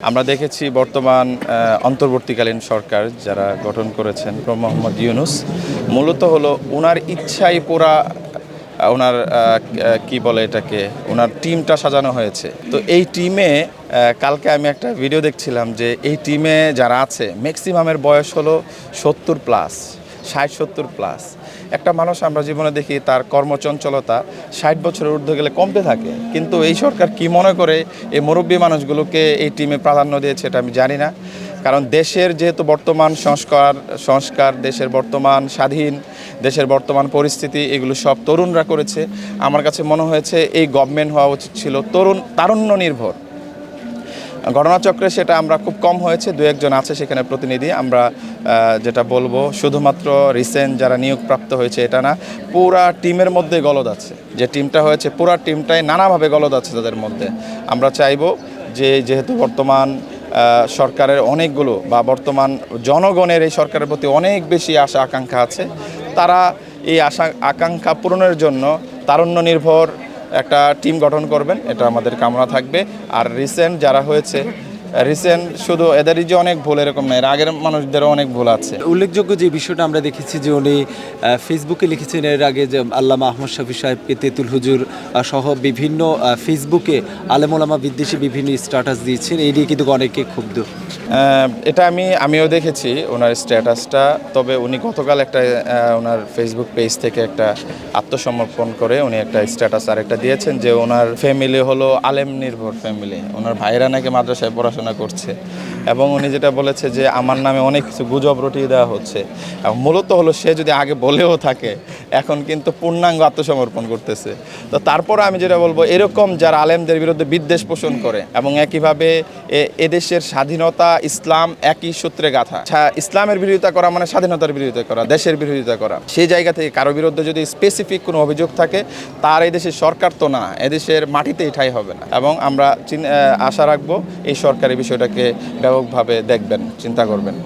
আমরা দেখেছি বর্তমান অন্তর্বর্তীকালীন সরকার যারা গঠন করেছেন মোহাম্মদ ইউনুস মূলত হলো ওনার ইচ্ছাই আহ, ওনার কি বলে এটাকে ওনার টিমটা সাজানো হয়েছে। তো এই টিমে কালকে আমি একটা ভিডিও দেখছিলাম যে এই টিমে যারা আছে ম্যাক্সিমামের বয়স হলো সত্তর প্লাস ষাট সত্তর প্লাস একটা মানুষ আমরা জীবনে দেখি তার কর্মচঞ্চলতা ষাট বছরের ঊর্ধ্বে গেলে কমতে থাকে। কিন্তু এই সরকার কি মনে করে এই মুরব্বী মানুষগুলোকে এই টিমে প্রাধান্য দিয়েছে এটা আমি জানি না। কারণ দেশের যেহেতু বর্তমান সংস্কার সংস্কার, দেশের বর্তমান স্বাধীন, দেশের বর্তমান পরিস্থিতি, এগুলো সব তরুণরা করেছে। আমার কাছে মনে হয়েছে এই গভর্নমেন্ট হওয়া উচিত ছিল তরুণ, তারুণ্য নির্ভর। ঘটনাচক্রে সেটা আমরা খুব কম হয়েছে, দু একজন আছে সেখানে প্রতিনিধি। আমরা যেটা বলব, শুধুমাত্র রিসেন্ট যারা নিয়োগপ্রাপ্ত হয়েছে এটা না, পুরা টিমের মধ্যে গলদ আছে। যে টিমটা হয়েছে, পুরা টিমটাই নানাভাবে গলদ আছে তাদের মধ্যে। আমরা চাইব যে, যেহেতু বর্তমান সরকারের অনেকগুলো বা বর্তমান জনগণের এই সরকারের প্রতি অনেক বেশি আশা আকাঙ্ক্ষা আছে, তারা এই আশা আকাঙ্ক্ষা পূরণের জন্য তারুণ্য নির্ভর একটা টিম গঠন করবেন এটা আমাদের কামনা থাকবে। আর রিসেন্ট যারা হয়েছে রিসেন্ট শুধু এদেরই যে অনেক ভুল এরকম না এর আগের মানুষদেরও অনেক ভুল আছে। উল্লেখযোগ্য যে বিষয়টা আমরা দেখেছি যে উনি ফেসবুকে লিখেছেন এর আগে যে আল্লামা আহমদ শফি সাহেবকে তেতুল হুজুর সহ বিভিন্ন ফেসবুকে আলেমোলামা বিদ্বেষী বিভিন্ন স্ট্যাটাস দিয়েছেন। এই নিয়ে কিন্তু অনেকে ক্ষুব্ধ। এটা আমি আমিও দেখেছি ওনার স্ট্যাটাসটা তবে উনি গতকাল একটা ওনার ফেসবুক পেজ থেকে একটা আত্মসমর্পণ করে উনি একটা স্ট্যাটাস আরেকটা দিয়েছেন যে ওনার ফ্যামিলি হলো আলেম নির্ভর ফ্যামিলি ওনার ভাইরা নাকি মাদ্রাসায় পড়াশোনা করছে। এবং উনি যেটা বলেছে যে আমার নামে অনেক কিছু গুজব রটিয়ে দেওয়া হচ্ছে। মূলত হলো সে যদি আগে বলেও থাকে, এখন কিন্তু পূর্ণাঙ্গ আত্মসমর্পণ করতেছে। তো তারপর আমি যেটা বলব, এরকম যারা আলেমদের বিরুদ্ধে বিদ্বেষ পোষণ করে এবং একইভাবে এদেশের স্বাধীনতা, ইসলাম একই সূত্রে গাথা। ইসলামের বিরোধিতা করা মানে স্বাধীনতার বিরোধিতা করা, দেশের বিরোধিতা করা। সেই জায়গা থেকে কারও বিরুদ্ধে যদি স্পেসিফিক কোনো অভিযোগ থাকে, তার এই দেশের সরকার তো না, এদেশের মাটিতেই ঠাই হবে না। এবং আমরা আশা রাখব এই সরকার বিষয়টাকে ব্যাপকভাবে দেখবেন চিন্তা করবেন।